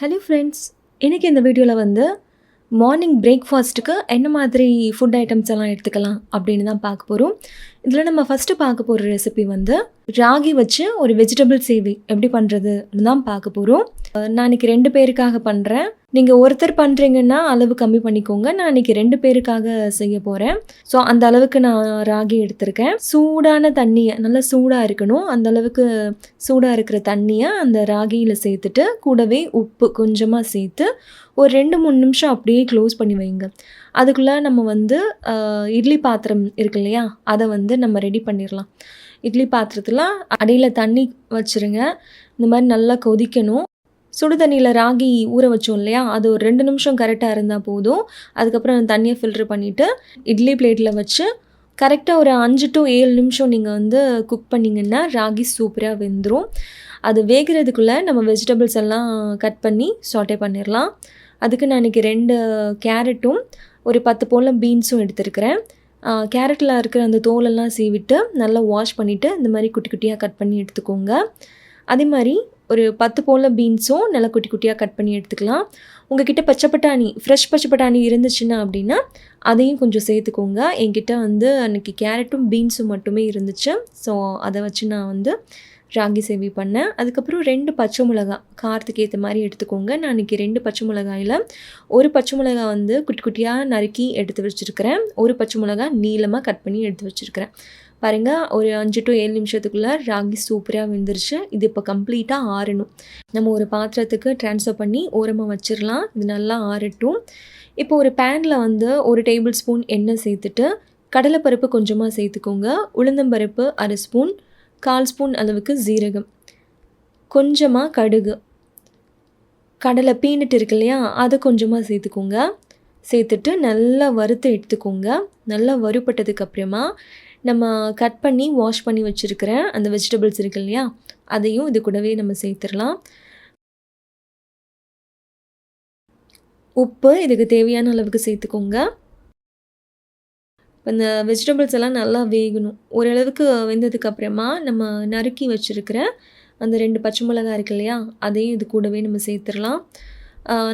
Hello friends இன்றைக்கி இந்த வீடியோவில் வந்து மார்னிங் பிரேக்ஃபாஸ்ட்டுக்கு என்ன மாதிரி ஃபுட் ஐட்டம்ஸ் எல்லாம் எடுத்துக்கலாம் அப்படின்னு தான் பார்க்க போகிறோம் இதில் நம்ம ஃபஸ்ட்டு பார்க்க போகிற ரெசிபி வந்து ராகி வச்சு ஒரு வெஜிடபிள் சேவை எப்படி பண்ணுறதுன்னு தான் பார்க்க போகிறோம் நான் இன்னைக்கு ரெண்டு பேருக்காக பண்ணுறேன் நீங்கள் ஒருத்தர் பண்ணுறீங்கன்னா அளவு கம்மி பண்ணிக்கோங்க. நான் இன்னைக்கு ரெண்டு பேருக்காக செய்ய போகிறேன் ஸோ அந்த அளவுக்கு நான் ராகி எடுத்திருக்கேன். சூடான தண்ணியை நல்லா சூடாக இருக்கணும். அந்த அளவுக்கு சூடாக இருக்கிற தண்ணியை அந்த ராகியில் சேர்த்துட்டு கூடவே உப்பு கொஞ்சமாக சேர்த்து ஒரு ரெண்டு மூணு நிமிஷம் அப்படியே க்ளோஸ் பண்ணி வைங்க. அதுக்குள்ளே நம்ம வந்து இட்லி பாத்திரம் இருக்கு இல்லையா அதை வந்து நம்ம ரெடி பண்ணிடலாம் இட்லி பாத்திரத்தில் அடியில் தண்ணி வச்சுருங்க. இந்த மாதிரி நல்லா கொதிக்கணும். சுடுதண்ணியில் ராகி ஊற வச்சோம் இல்லையா? அது ஒரு ரெண்டு நிமிஷம் கரெக்டாக இருந்தால் போதும். அதுக்கப்புறம் நான் தண்ணியை ஃபில்ட்ரு பண்ணிவிட்டு இட்லி பிளேட்டில் வச்சு கரெக்டாக ஒரு அஞ்சு டு ஏழு நிமிஷம் நீங்கள் வந்து குக் பண்ணிங்கன்னா ராகி சூப்பராக வெந்துடும் அது வேகிறதுக்குள்ளே நம்ம வெஜிடபிள்ஸ் எல்லாம் கட் பண்ணி சாட்டே பண்ணிடலாம் அதுக்கு நான் இன்றைக்கி ரெண்டு கேரட்டும் ஒரு பத்து போல பீன்ஸும் எடுத்திருக்கிறேன். கேரட்டில் இருக்கிற அந்த தோலெல்லாம் சீவிட்டு நல்லா வாஷ் பண்ணிவிட்டு இந்த மாதிரி குட்டி குட்டியாக கட் பண்ணி எடுத்துக்கோங்க. அதே மாதிரி ஒரு பத்து போல பீன்ஸும் நல்லா குட்டி குட்டியாக கட் பண்ணி எடுத்துக்கலாம். உங்ககிட்ட பச்சை பட்டாணி ஃப்ரெஷ் பச்சை பட்டாணி இருந்துச்சுன்னா அப்படின்னா அதையும் கொஞ்சம் சேர்த்துக்கோங்க. என்கிட்ட வந்து அன்றைக்கி கேரட்டும் பீன்ஸும் மட்டுமே இருந்துச்சு. ஸோ அதை வச்சு நான் வந்து ராகி சேவி பண்ணேன். அதுக்கப்புறம் ரெண்டு பச்சை மிளகாய் காரத்துக்கு ஏற்ற மாதிரி எடுத்துக்கோங்க. நான் இன்றைக்கி ரெண்டு பச்சை மிளகாயில் ஒரு பச்சை மிளகாய் வந்து குட்டி குட்டியாக நறுக்கி எடுத்து வச்சுருக்கிறேன். ஒரு பச்சை மிளகாய் நீளமாக கட் பண்ணி எடுத்து வச்சுருக்கிறேன். பாருங்கள் ஒரு அஞ்சு டு ஏழு நிமிஷத்துக்குள்ளே ராகி சூப்பராக வெந்துருச்சு. இது இப்போ கம்ப்ளீட்டாக ஆறணும். நம்ம ஒரு பாத்திரத்துக்கு ட்ரான்ஸ்ஃபர் பண்ணி ஓரமாக வச்சிடலாம் இது நல்லா ஆறட்டும். இப்போ ஒரு பேனில் வந்து ஒரு டேபிள் ஸ்பூன் எண்ணெய் சேர்த்துட்டு கடலைப்பருப்பு கொஞ்சமாக சேர்த்துக்கோங்க. உளுந்தம்பருப்பு அரை ஸ்பூன் கால் ஸ்பூன் அளவுக்கு ஜீரகம் கொஞ்சமாக கடுகு. கடலை பீனட் இருக்கு இல்லையா அதை கொஞ்சமாக சேர்த்துக்கோங்க. சேர்த்துட்டு நல்லா வறுத்து எடுத்துக்கோங்க. நல்லா வறுபட்டதுக்கு அப்புறமா நம்ம கட் பண்ணி வாஷ் பண்ணி வச்சுருக்கிற அந்த வெஜிடபிள்ஸ் இருக்கு இல்லையா அதையும் இது கூடவே நம்ம சேர்த்துடலாம். உப்பு இதுக்கு தேவையான அளவுக்கு சேர்த்துக்கோங்க. இந்த வெஜிடபிள்ஸ் எல்லாம் நல்லா வேகணும். ஓரளவுக்கு வெந்ததுக்கு அப்புறமா நம்ம நறுக்கி வச்சுருக்கிற அந்த ரெண்டு பச்சை மிளகா இருக்கு இல்லையா அதையும் இது கூடவே நம்ம சேர்த்துடலாம்.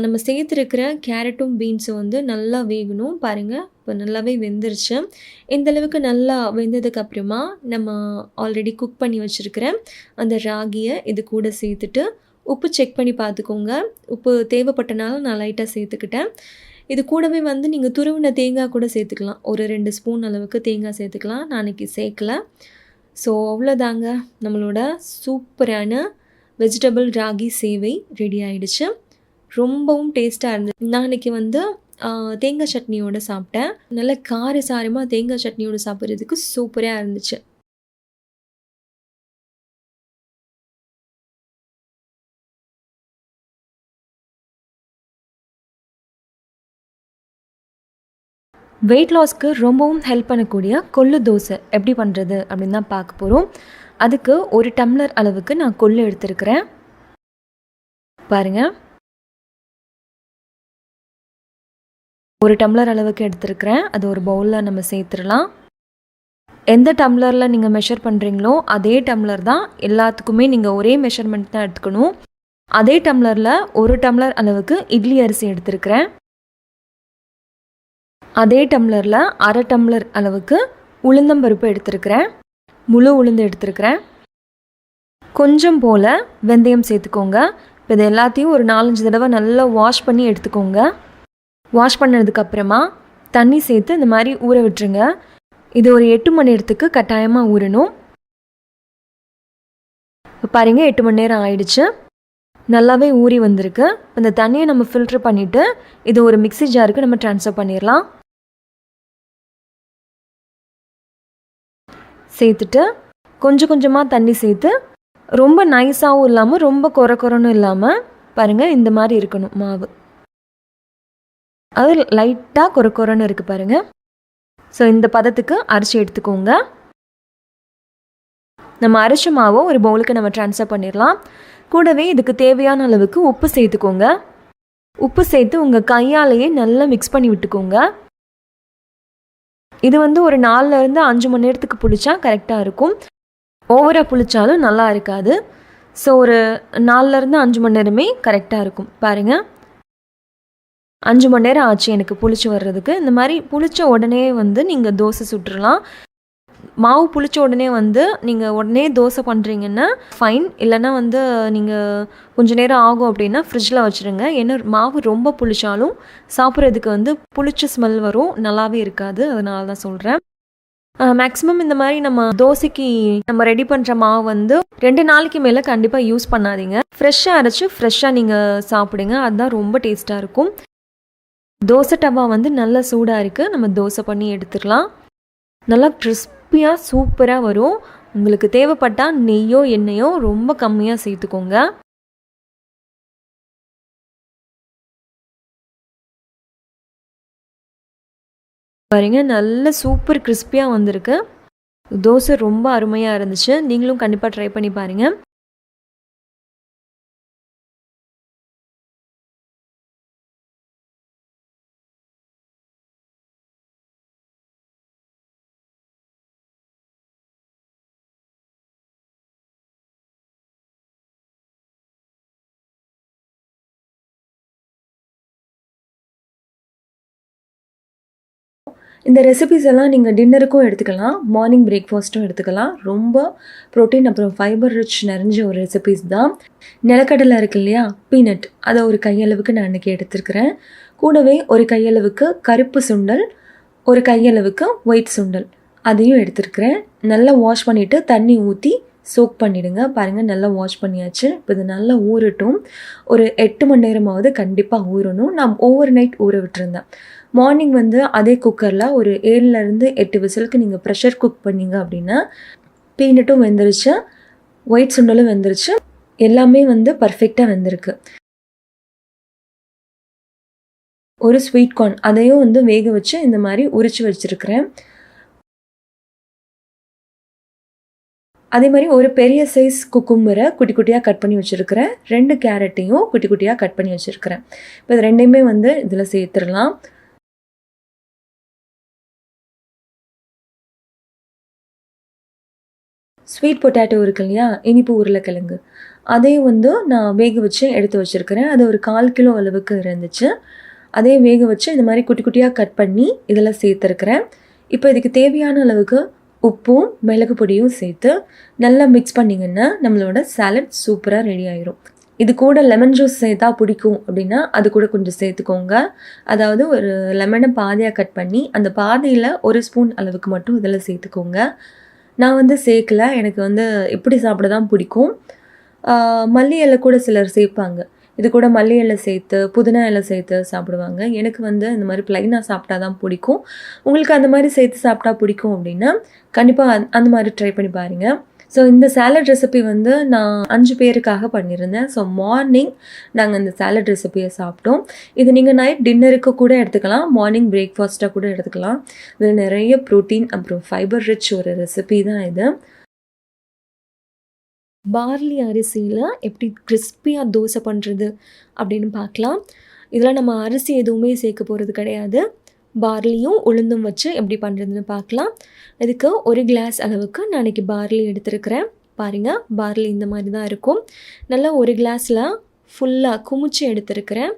நம்ம சேர்த்துருக்கிற கேரட்டும் பீன்ஸும் வந்து நல்லா வேகணும். பாருங்கள் இப்போ நல்லாவே வெந்துருச்சு. இந்தளவுக்கு நல்லா வெந்ததுக்கு அப்புறமா நம்ம ஆல்ரெடி குக் பண்ணி வச்சுருக்கிற அந்த ராகியை இது கூட சேர்த்துட்டு உப்பு செக் பண்ணி பார்த்துக்கோங்க. உப்பு தேவைப்பட்டனால நான் லைட்டாக சேர்த்துக்கிட்டேன். இது கூடவே வந்து நீங்கள் துருவின தேங்காய் கூட சேர்த்துக்கலாம். ஒரு ரெண்டு ஸ்பூன் அளவுக்கு தேங்காய் சேர்த்துக்கலாம். நான் அன்றைக்கி சேர்க்கல. ஸோ அவ்வளோதாங்க. நம்மளோட சூப்பரான வெஜிடபிள் ராகி சேவை ரெடி ஆகிடுச்சு ரொம்பவும் டேஸ்ட்டாக இருந்துச்சு. நான் அன்றைக்கி வந்து தேங்காய் சட்னியோடு சாப்பிட்டேன். நல்ல கார சாரமாக தேங்காய் சட்னியோடு சாப்பிட்றதுக்கு சூப்பராக இருந்துச்சு. வெயிட் லாஸ்க்கு ரொம்பவும் ஹெல்ப் பண்ணக்கூடிய கொள்ளு தோசை எப்படி பண்ணுறது அப்படின்னு தான் பார்க்க போகிறோம் அதுக்கு ஒரு டம்ளர் அளவுக்கு நான் கொள்ளு எடுத்துருக்கிறேன். பாருங்கள் ஒரு டம்ளர் அளவுக்கு எடுத்துருக்கிறேன். அது ஒரு பவுலில் நம்ம சேர்த்துடலாம். எந்த டம்ளரில் நீங்கள் மெஷர் பண்ணுறீங்களோ அதே டம்ளர் தான் எல்லாத்துக்குமே நீங்கள் ஒரே மெஷர்மெண்ட் தான் எடுத்துக்கணும். அதே டம்ளரில் ஒரு டம்ளர் அளவுக்கு இட்லி அரிசி எடுத்துருக்கிறேன். அதே டம்ளரில் அரை டம்ளர் அளவுக்கு உளுந்தம்பருப்பு எடுத்திருக்கிறேன். முழு உளுந்து எடுத்திருக்கிறேன். கொஞ்சம் போல் வெந்தயம் சேர்த்துக்கோங்க. இப்போ இது எல்லாத்தையும் ஒரு நாலஞ்சு தடவை நல்லா வாஷ் பண்ணி எடுத்துக்கோங்க. வாஷ் பண்ணதுக்கப்புறமா தண்ணி சேர்த்து இந்த மாதிரி ஊற விட்டுருங்க. இது ஒரு எட்டு மணி நேரத்துக்கு கட்டாயமாக ஊறணும். இப்போ பாருங்க எட்டு மணி நேரம் ஆயிடுச்சு. நல்லாவே ஊறி வந்திருக்கு. இந்த தண்ணியை நம்ம ஃபில்ட்ரு பண்ணிவிட்டு இது ஒரு மிக்ஸி ஜாருக்கு நம்ம ட்ரான்ஸ்ஃபர் பண்ணிடலாம் சேர்த்துட்டு கொஞ்சம் கொஞ்சமாக தண்ணி சேர்த்து ரொம்ப நைஸாகவும் இல்லாமல் ரொம்ப கொர கொரன்னு இல்லாமல் பாருங்கள் இந்த மாதிரி இருக்கணும் மாவு. அது லைட்டாக கொர கொரன்னு இருக்குது பாருங்கள் ஸோ இந்த பதத்துக்கு அரைச்சி எடுத்துக்கோங்க. நம்ம அரைச்ச மாவை ஒரு பவுலுக்கு நம்ம ட்ரான்ஸ்ஃபர் பண்ணிடலாம். கூடவே இதுக்கு தேவையான அளவுக்கு உப்பு சேர்த்துக்கோங்க. உப்பு சேர்த்து உங்கள் கையாலேயே நல்லா மிக்ஸ் பண்ணி விட்டுக்கோங்க. இது வந்து ஒரு நாலுலேருந்து அஞ்சு மணி நேரத்துக்கு புளிச்சா கரெக்டாக இருக்கும். ஓவராக புளிச்சாலும் நல்லா இருக்காது. ஸோ ஒரு நாலுலேருந்து அஞ்சு மணி நேரமே கரெக்டாக இருக்கும். பாருங்கள் அஞ்சு மணி நேரம் ஆச்சு எனக்கு புளிச்சு வர்றதுக்கு. இந்த மாதிரி புளிச்ச உடனே வந்து நீங்கள் தோசை சுட்டுறலாம். மாவு புளிச்ச உடனே வந்து நீங்கள் உடனே தோசை பண்ணுறீங்கன்னா ஃபைன் இல்லைன்னா வந்து நீங்கள் கொஞ்ச நேரம் ஆகும் அப்படின்னா ஃப்ரிட்ஜில் வச்சுருங்க. ஏன்னா மாவு ரொம்ப புளிச்சாலும் சாப்பிட்றதுக்கு வந்து புளிச்ச ஸ்மெல் வரும். நல்லாவே இருக்காது. அதனால தான் சொல்கிறேன் மேக்ஸிமம் இந்த மாதிரி நம்ம தோசைக்கு நம்ம ரெடி பண்ணுற மாவு வந்து ரெண்டு நாளைக்கு மேலே கண்டிப்பாக யூஸ் பண்ணாதீங்க. ஃப்ரெஷ்ஷாக அரைச்சி ஃப்ரெஷ்ஷாக நீங்கள் சாப்பிடுங்க. அதுதான் ரொம்ப டேஸ்ட்டாக இருக்கும். தோசை டவா வந்து நல்லா சூடாக இருக்குது நம்ம தோசை பண்ணி எடுத்துடலாம். நல்லா கிறிஸ்பியாக சூப்பராக வரும். உங்களுக்கு தேவைப்பட்டால் நெய்யோ எண்ணெயோ ரொம்ப கம்மியாக சேர்த்துக்கோங்க. பாருங்க நல்ல சூப்பர் கிறிஸ்பியாக வந்திருக்கு. தோசை ரொம்ப அருமையாக இருந்துச்சு. நீங்களும் கண்டிப்பாக ட்ரை பண்ணி பாருங்கள் இந்த ரெசிபிஸ் எல்லாம் நீங்கள் டின்னருக்கும் எடுத்துக்கலாம் மார்னிங் பிரேக்ஃபாஸ்ட்டும் எடுத்துக்கலாம். ரொம்ப ப்ரோட்டீன் அப்புறம் ஃபைபர் ரிச் நிறைஞ்ச ஒரு ரெசிபிஸ் தான். நிலக்கடலை இருக்கு இல்லையா? பீனட் அதை ஒரு கையளவுக்கு நான் இன்றைக்கி எடுத்துருக்கிறேன். கூடவே ஒரு கையளவுக்கு கருப்பு சுண்டல் ஒரு கையளவுக்கு ஒயிட் சுண்டல். அதையும் எடுத்துருக்கிறேன். நல்லா வாஷ் பண்ணிவிட்டு தண்ணி ஊற்றி சோக் பண்ணிவிடுங்க பாருங்கள் நல்லா வாஷ் பண்ணியாச்சு. இப்போ இது நல்லா ஊறட்டும். ஒரு எட்டு மணி நேரமாவது கண்டிப்பாக ஊறணும். நான் ஓவர் நைட் ஊற விட்டுருந்தேன். மார்னிங் வந்து அதே குக்கரில் ஒரு ஏழுலேருந்து எட்டு விசிலுக்கு நீங்கள் ப்ரெஷர் குக் பண்ணீங்க அப்படின்னா பீனட்டும் வெந்துருச்சு ஒயிட் சுண்டலும் வெந்துருச்சு எல்லாமே வந்து பர்ஃபெக்டாக வெந்திருக்கு. ஒரு ஸ்வீட் கார்ன் அதையும் வந்து வேக வச்சு இந்த மாதிரி உரிச்சு வச்சுருக்கிறேன். அதே மாதிரி ஒரு பெரிய சைஸ் குக்கும்பரை குட்டி குட்டியாக கட் பண்ணி வச்சுருக்கிறேன். ரெண்டு கேரட்டையும் குட்டி குட்டியாக கட் பண்ணி வச்சுருக்கிறேன். இப்போ இது ரெண்டையுமே வந்து இதில் சேர்த்துடலாம். ஸ்வீட் பொட்டேட்டோ இருக்கு இல்லையா? இனிப்பு உருளைக்கிழங்கு. அதையும் வந்து நான் வேக வச்சு எடுத்து வச்சுருக்கிறேன். அது ஒரு கால் கிலோ அளவுக்கு இருந்துச்சு. அதையும் வேக வச்சு இந்த மாதிரி குட்டி குட்டியாக கட் பண்ணி இதில் சேர்த்துருக்குறேன். இப்போ இதுக்கு தேவையான அளவுக்கு உப்பும் மிளகு பொடியும் சேர்த்து நல்லா மிக்ஸ் பண்ணிங்கன்னா நம்மளோட சாலட் சூப்பராக ரெடி ஆயிரும். இது கூட லெமன் ஜூஸ் சேர்த்தா பிடிக்கும் அப்படின்னா அது கூட கொஞ்சம் சேர்த்துக்கோங்க. அதாவது ஒரு லெமனை பாதியாக கட் பண்ணி அந்த பாதியில் ஒரு ஸ்பூன் அளவுக்கு மட்டும் இதில் சேர்த்துக்கோங்க. நான் வந்து சேர்க்கல. எனக்கு வந்து எப்படி சாப்பிட தான் பிடிக்கும் மல்லி இலை கூட சிலர் சேர்ப்பாங்க. இது கூட மல்லி இலை சேர்த்து புதினா இலை சேர்த்து சாப்பிடுவாங்க. எனக்கு வந்து இந்த மாதிரி ப்ளைனாக சாப்பிட்டா தான் பிடிக்கும். உங்களுக்கு அந்த மாதிரி சேர்த்து சாப்பிட்டா பிடிக்கும் அப்படின்னா கண்டிப்பாக அந்த மாதிரி ட்ரை பண்ணி பாருங்கள் ஸோ இந்த சேலட் ரெசிபி வந்து நான் அஞ்சு பேருக்காக பண்ணியிருந்தேன். ஸோ மார்னிங் நாங்கள் இந்த சேலட் ரெசிபியை சாப்பிட்டோம். இது நீங்கள் நைட் டின்னருக்கு கூட எடுத்துக்கலாம். மார்னிங் பிரேக்ஃபாஸ்ட்டாக கூட எடுத்துக்கலாம். இதில் நிறைய ப்ரோட்டீன் அப்புறம் ஃபைபர் ரிச் ஒரு ரெசிபி தான் இது. பார்லி அரிசியில் எப்படி கிறிஸ்பியாக தோசை பண்ணுறது அப்படின்னு பார்க்கலாம். இதில் நம்ம அரிசி எதுவுமே சேர்க்க போகிறது கிடையாது. பார்லியும் உளுந்தும் வச்சு எப்படி பண்ணுறதுன்னு பார்க்கலாம். இதுக்கு ஒரு கிளாஸ் அளவுக்கு நான் இன்றைக்கி பார்லி எடுத்துருக்கிறேன். பாருங்கள் பார்லி இந்த மாதிரி தான் இருக்கும். நல்லா ஒரு கிளாஸில் ஃபுல்லாக குமிச்சு எடுத்துருக்கிறேன்.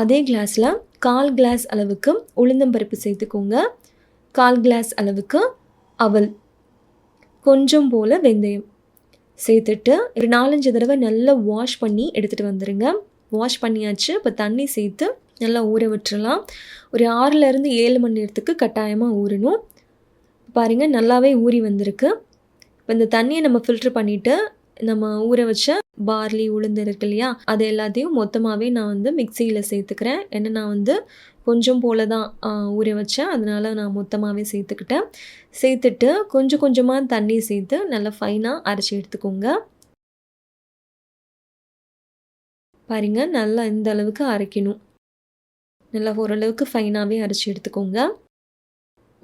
அதே கிளாஸில் கால் கிளாஸ் அளவுக்கு உளுந்தம்பருப்பு சேர்த்துக்கோங்க. கால் கிளாஸ் அளவுக்கு அவல் கொஞ்சம் போல் வெந்தயம். சேர்த்துட்டு ஒரு நாலஞ்சு தடவை நல்லா வாஷ் பண்ணி எடுத்துகிட்டு வந்துடுங்க வாஷ் பண்ணியாச்சு. இப்போ தண்ணி சேர்த்து நல்லா ஊற விட்டுறலாம். ஒரு ஆறுலேருந்து ஏழு மணி நேரத்துக்கு கட்டாயமாக ஊறணும். பாருங்கள் நல்லாவே ஊறி வந்திருக்கு. இப்போ இந்த தண்ணியை நம்ம ஃபில்ட்ரு பண்ணிவிட்டு நம்ம ஊற வச்ச பார்லி உளுந்து இருக்கு இல்லையா? அது எல்லாத்தையும் மொத்தமாகவே நான் வந்து மிக்சியில் சேர்த்துக்கிறேன். ஏன்னா நான் வந்து கொஞ்சம் போல தான் ஊற வச்சேன். அதனால் நான் மொத்தமாகவே சேர்த்துக்கிட்டேன். சேர்த்துட்டு கொஞ்சம் கொஞ்சமாக தண்ணி சேர்த்து நல்லா ஃபைனாக அரைச்சி எடுத்துக்கோங்க. பாருங்கள் நல்லா இந்த அளவுக்கு அரைக்கணும். நல்லா ஓரளவுக்கு ஃபைனாகவே அரைச்சி எடுத்துக்கோங்க.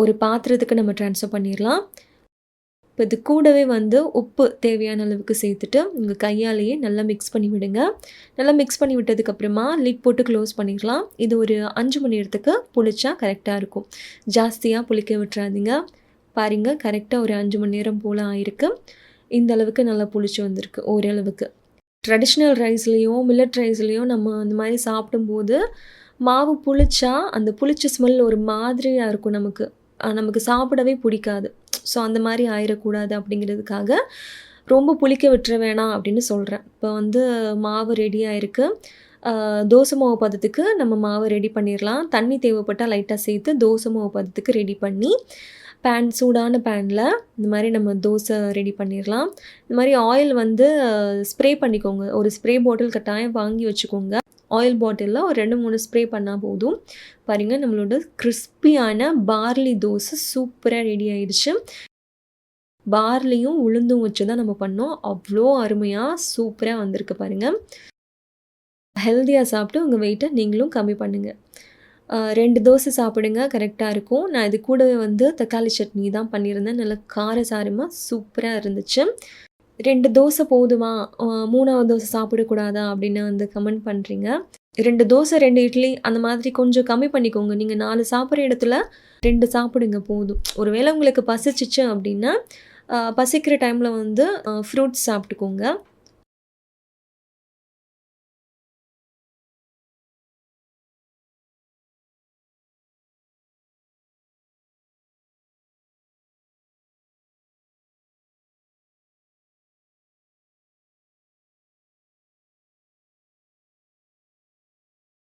ஒரு பாத்திரத்துக்கு நம்ம ட்ரான்ஸ்ஃபர் பண்ணிடலாம் இப்போ இது கூடவே வந்து உப்பு தேவையான அளவுக்கு சேர்த்துட்டு உங்கள் கையாலேயே நல்லா மிக்ஸ் பண்ணி விடுங்க. நல்லா மிக்ஸ் பண்ணி விட்டதுக்கப்புறமா லிட் போட்டு க்ளோஸ் பண்ணிடலாம் இது ஒரு அஞ்சு மணி நேரத்துக்கு புளிச்சா கரெக்டாக இருக்கும். ஜாஸ்தியாக புளிக்க விட்டுறாதீங்க. பாருங்கள் கரெக்டாக ஒரு அஞ்சு மணி நேரம் போல் ஆயிருக்கு. இந்த அளவுக்கு நல்லா புளிச்சு வந்திருக்கு ஓரளவுக்கு. ட்ரெடிஷ்னல் ரைஸ்லேயோ மில்லட் ரைஸ்லேயோ நம்ம அந்த மாதிரி சாப்பிடும்போது மாவு புளிச்சா அந்த புளிச்ச ஸ்மெல் ஒரு மாதிரியாக இருக்கும் நமக்கு. நமக்கு சாப்பிடவே பிடிக்காது. ஸோ அந்த மாதிரி ஆயிடக்கூடாது அப்படிங்கிறதுக்காக ரொம்ப புளிக்க விட்டுற வேணாம் அப்படின்னு சொல்கிறேன் இப்போ வந்து மாவு ரெடியாக இருக்குது தோசை மாவு பதத்துக்கு நம்ம மாவை ரெடி பண்ணிடலாம். தண்ணி தேவைப்பட்டால் லைட்டாக சேர்த்து தோசை மாவு பதத்துக்கு ரெடி பண்ணி பேன் சூடான பேனில் இந்த மாதிரி நம்ம தோசை ரெடி பண்ணிடலாம். இந்த மாதிரி ஆயில் வந்து ஸ்ப்ரே பண்ணிக்கோங்க. ஒரு ஸ்ப்ரே பாட்டில் கட்டாயம் வாங்கி வச்சுக்கோங்க. ஆயில் பாட்டிலில் ஒரு ரெண்டு மூணு ஸ்ப்ரே பண்ணால் போதும். பாருங்கள் நம்மளோட கிறிஸ்பியான பார்லி தோசை சூப்பராக ரெடி ஆயிடுச்சு. பார்லியும் உளுந்தும் வச்சு தான் நம்ம பண்ணோம். அவ்வளோ அருமையாக சூப்பராக வந்திருக்கு பாருங்கள் ஹெல்த்தியாக சாப்பிட்டு உங்கள் வெயிட்டை நீங்களும் கம்மி பண்ணுங்கள் ரெண்டு தோசை சாப்பிடுங்க கரெக்டாக இருக்கும். நான் இது கூடவே வந்து தக்காளி சட்னி தான் பண்ணியிருந்தேன். நல்லா காரசாரமாக சூப்பராக இருந்துச்சு. ரெண்டு தோசை போதுமா? மூணாவது தோசை சாப்பிடக்கூடாதா? அப்படின்னு வந்து கமெண்ட் பண்ணுறீங்க ரெண்டு தோசை ரெண்டு இட்லி அந்த மாதிரி கொஞ்சம் கம்மி பண்ணிக்கோங்க. நீங்கள் நாலு சாப்பிட்ற இடத்துல ரெண்டு சாப்பிடுங்க போதும். ஒருவேளை உங்களுக்கு பசிச்சிச்சு அப்படின்னா பசிக்கிற டைமில் வந்து ஃப்ரூட்ஸ் சாப்பிட்டுக்கோங்க.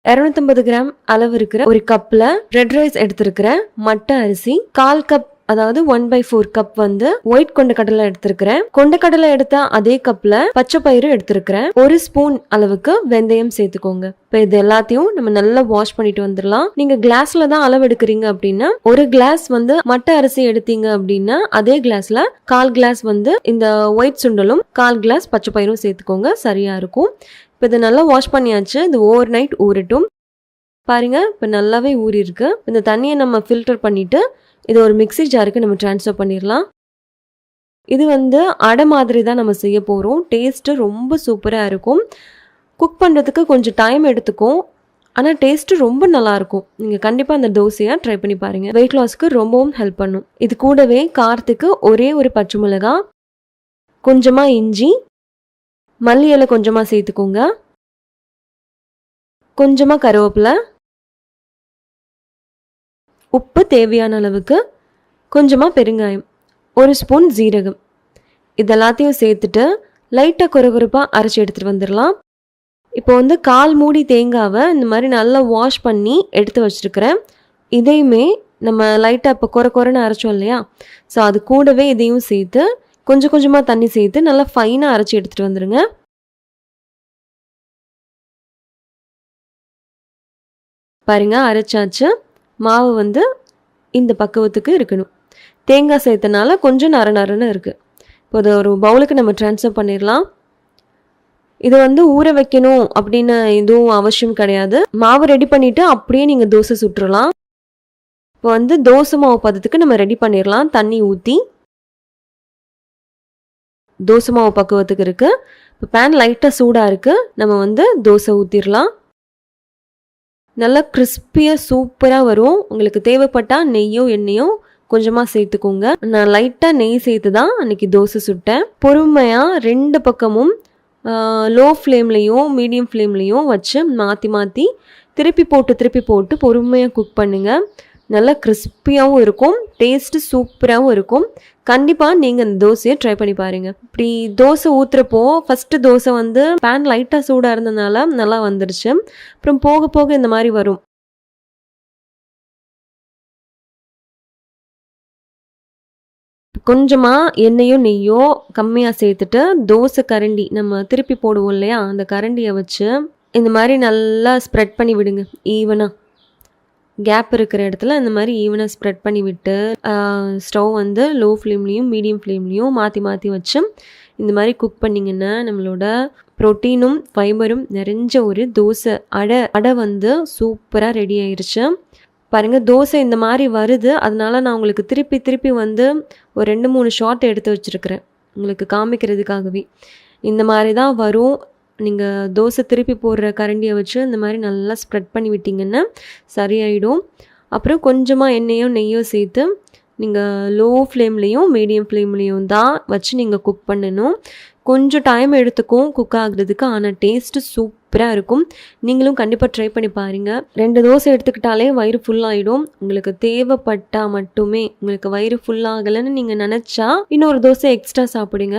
இரநூத்தம்பது கிராம் அளவு இருக்கிற ஒரு கப்பில் ரெட் ரைஸ் எடுத்திருக்கிற மட்டை அரிசி கால் கப் அதாவது ஒன் பை ஃபோர் கப் வந்து ஒயிட் கொண்ட கடலை எடுத்திருக்கிறேன் கொண்ட கடலை எடுத்த அதே கப்ல பச்சை பயிறு எடுத்திருக்கிறேன் ஒரு ஸ்பூன் அளவுக்கு வெந்தயம் சேர்த்துக்கோங்க. இப்போ இது எல்லாத்தையும் நம்ம நல்லா வாஷ் பண்ணிட்டு வந்துடலாம். நீங்க கிளாஸ்ல தான் அளவு எடுக்கிறீங்க அப்படின்னா ஒரு கிளாஸ் வந்து மட்டை அரிசி எடுத்தீங்க அப்படின்னா அதே கிளாஸ்ல கால் கிளாஸ் வந்து இந்த ஒயிட் சுண்டலும் கால் கிளாஸ் பச்சை பயிரும் சேர்த்துக்கோங்க. சரியா இருக்கும். இப்போ இதை நல்லா வாஷ் பண்ணியாச்சு. இது ஓவர் நைட் ஊறட்டும். பாருங்கள் இப்போ நல்லாவே ஊறியிருக்கு. இந்த தண்ணியை நம்ம ஃபில்டர் பண்ணிவிட்டு இதை ஒரு மிக்ஸி ஜாருக்கு நம்ம ட்ரான்ஸ்ஃபர் பண்ணிடலாம் இது வந்து அடை மாதிரி தான் நம்ம செய்ய போகிறோம் டேஸ்ட்டு ரொம்ப சூப்பராக இருக்கும். குக் பண்ணுறதுக்கு கொஞ்சம் டைம் எடுத்துக்கும். ஆனால் டேஸ்ட்டு ரொம்ப நல்லாயிருக்கும். நீங்கள் கண்டிப்பாக அந்த தோசையாக ட்ரை பண்ணி பாருங்கள் வெயிட் லாஸ்க்கு ரொம்பவும் ஹெல்ப் பண்ணும். இது கூடவே காரத்துக்கு ஒரே ஒரு பச்சை மிளகா கொஞ்சமாக இஞ்சி மல்லி இலை கொஞ்சமாக சேர்த்துக்கோங்க. கொஞ்சமாக கருவேப்பிலை. உப்பு தேவையான அளவுக்கு கொஞ்சமாக பெருங்காயம். ஒரு ஸ்பூன் ஜீரகம் இதெல்லாத்தையும் சேர்த்துட்டு லைட்டாக குறகுறப்பாக அரைச்சி எடுத்துகிட்டு வந்துடலாம். இப்போ வந்து கால் மூடி தேங்காவை இந்த மாதிரி நல்லா வாஷ் பண்ணி எடுத்து வச்சுருக்கிறேன். இதையுமே நம்ம லைட்டாக இப்போ குறை குறைன்னு அரைச்சோம் இல்லையா? ஸோ அது கூடவே இதையும் சேர்த்து கொஞ்சம் கொஞ்சமாக தண்ணி சேர்த்து நல்லா ஃபைனாக அரைச்சி எடுத்துகிட்டு வந்துடுங்க பாருங்க அரைச்சாச்சு. மாவு வந்து இந்த பக்குவத்துக்கு இருக்கணும். தேங்காய் சேர்த்தனால கொஞ்சம் நர நரன்னு இருக்குது இப்போ இதை ஒரு பவுலுக்கு நம்ம ட்ரான்ஸ்ஃபர் பண்ணிடலாம் இதை வந்து ஊற வைக்கணும் அப்படின்னு எதுவும் அவசியம் கிடையாது. மாவு ரெடி பண்ணிவிட்டு அப்படியே நீங்கள் தோசை சுட்டுறலாம் இப்போ வந்து தோசை மாவு பதத்துக்கு நம்ம ரெடி பண்ணிடலாம் தண்ணி ஊற்றி தோசை மாவு பக்குவத்துக்கு இருக்குது இப்போ பேன் லைட்டாக சூடாக இருக்குது நம்ம வந்து தோசை ஊற்றிடலாம் நல்லா கிறிஸ்பியாக சூப்பராக வரும். உங்களுக்கு தேவைப்பட்டால் நெய்யோ எண்ணெயோ கொஞ்சமாக சேர்த்துக்கோங்க. நான் லைட்டாக நெய் சேர்த்து தான் அன்றைக்கி தோசை சுட்டேன். பொறுமையாக ரெண்டு பக்கமும் லோ ஃப்ளேம்லேயும் மீடியம் ஃப்ளேம்லேயும் வச்சு மாற்றி மாற்றி திருப்பி போட்டு திருப்பி போட்டு பொறுமையாக குக் பண்ணுங்கள் நல்லா கிறிஸ்பியாகவும் இருக்கும் டேஸ்ட்டு சூப்பராகவும் இருக்கும். கண்டிப்பாக நீங்கள் அந்த தோசையை ட்ரை பண்ணி பாருங்கள் இப்படி தோசை ஊற்றுறப்போ ஃபஸ்ட்டு தோசை வந்து பேன் லைட்டாக சூடாக இருந்ததுனால நல்லா வந்துடுச்சு அப்புறம் போக போக இந்த மாதிரி வரும். கொஞ்சமாக எண்ணெயோ நெய்யோ கம்மியாக சேர்த்துட்டு தோசை கரண்டி நம்ம திருப்பி போடுவோம் இல்லையா? அந்த கரண்டியை வச்சு இந்த மாதிரி நல்லா ஸ்ப்ரெட் பண்ணி விடுங்க ஈவனாக கேப் இருக்கிற இடத்துல இந்த மாதிரி ஈவனாக ஸ்ப்ரெட் பண்ணி விட்டு ஸ்டவ் வந்து லோ ஃப்ளேம்லேயும் மீடியம் ஃப்ளேம்லேயும் மாற்றி மாற்றி வச்சு இந்த மாதிரி குக் பண்ணிங்கன்னா நம்மளோட ப்ரோட்டீனும் ஃபைபரும் நிறைஞ்ச ஒரு தோசை அடை அடை வந்து சூப்பராக ரெடி ஆயிடுச்சு பாருங்கள் தோசை இந்த மாதிரி வருது. அதனால் நான் உங்களுக்கு திருப்பி திருப்பி வந்து ஒரு ரெண்டு மூணு ஷார்ட் எடுத்து வச்சுருக்கிறேன். உங்களுக்கு காமிக்கிறதுக்காகவே. இந்த மாதிரி தான் வரும். நீங்கள் தோசை திருப்பி போடுற கரண்டியை வச்சு இந்த மாதிரி நல்லா ஸ்ப்ரெட் பண்ணி விட்டிங்கன்னா சரியாயிடும். அப்புறம் கொஞ்சமாக எண்ணெயும் நெய்யும் சேர்த்து நீங்கள் லோ ஃப்ளேம்லேயும் மீடியம் ஃப்ளேம்லேயும் தான் வச்சு நீங்கள் குக் பண்ணணும். கொஞ்சம் டைம் எடுத்துக்கும் குக் ஆகுறதுக்கு. ஆனால் டேஸ்ட்டு சூப்பராக இருக்கும். நீங்களும் கண்டிப்பாக ட்ரை பண்ணி பாருங்கள் ரெண்டு தோசை எடுத்துக்கிட்டாலே வயிறு ஃபுல்லாகிடும் உங்களுக்கு தேவைப்பட்டால் மட்டுமே உங்களுக்கு வயிறு ஃபுல்லாகலைன்னு நீங்கள் நினச்சா இன்னொரு தோசை எக்ஸ்ட்ரா சாப்பிடுங்க.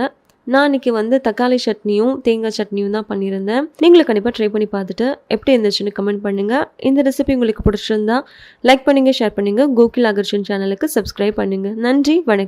நான் இன்றைக்கி வந்து தக்காளி சட்னியும் தேங்காய் சட்னியும் தான் பண்ணியிருந்தேன். நீங்களும் கண்டிப்பாக ட்ரை பண்ணி பார்த்துட்டு எப்படி இருந்துச்சுன்னு கமெண்ட் பண்ணுங்கள் இந்த ரெசிபி உங்களுக்கு பிடிச்சிருந்தா லைக் பண்ணுங்கள் ஷேர் பண்ணுங்கள் கோகில் அகர்ஷன் சேனலுக்கு சப்ஸ்கிரைப் பண்ணுங்கள் நன்றி வணக்கம்.